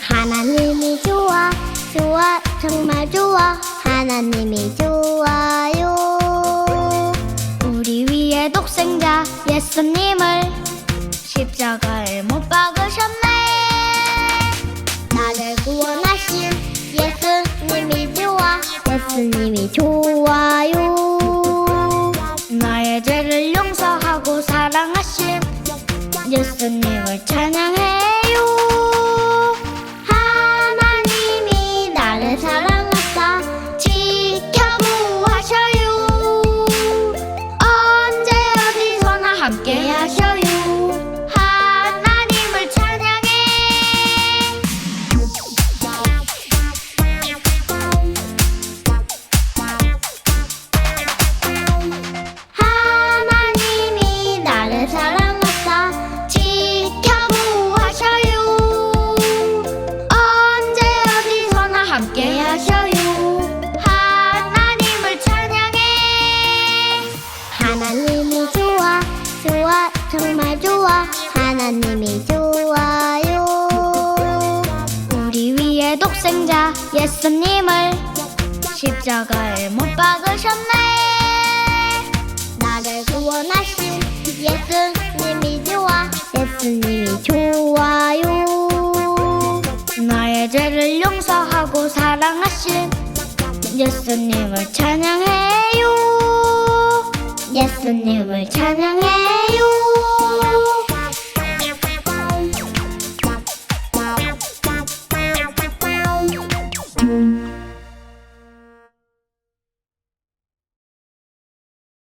하나님이 좋아 좋아 정말 좋아. 하나님이 좋아요. 우리 위에 독생자 예수님을 십자가에 못 박으셨네. 나를 구원하신 예수님이 좋아 예수님이 좋아요 예수님을 찬양해요. 하나님이 나를 사랑하사 지켜보하셔요. 언제 어디서나 함께 정말 좋아. 하나님이 좋아요. 우리 위에 독생자 예수님을 십자가에 못 박으셨네. 나를 구원하신 예수님이 좋아. 예수님이 좋아요. 나의 죄를 용서하고 사랑하신 예수님을 찬양해요. 예수님을 찬양해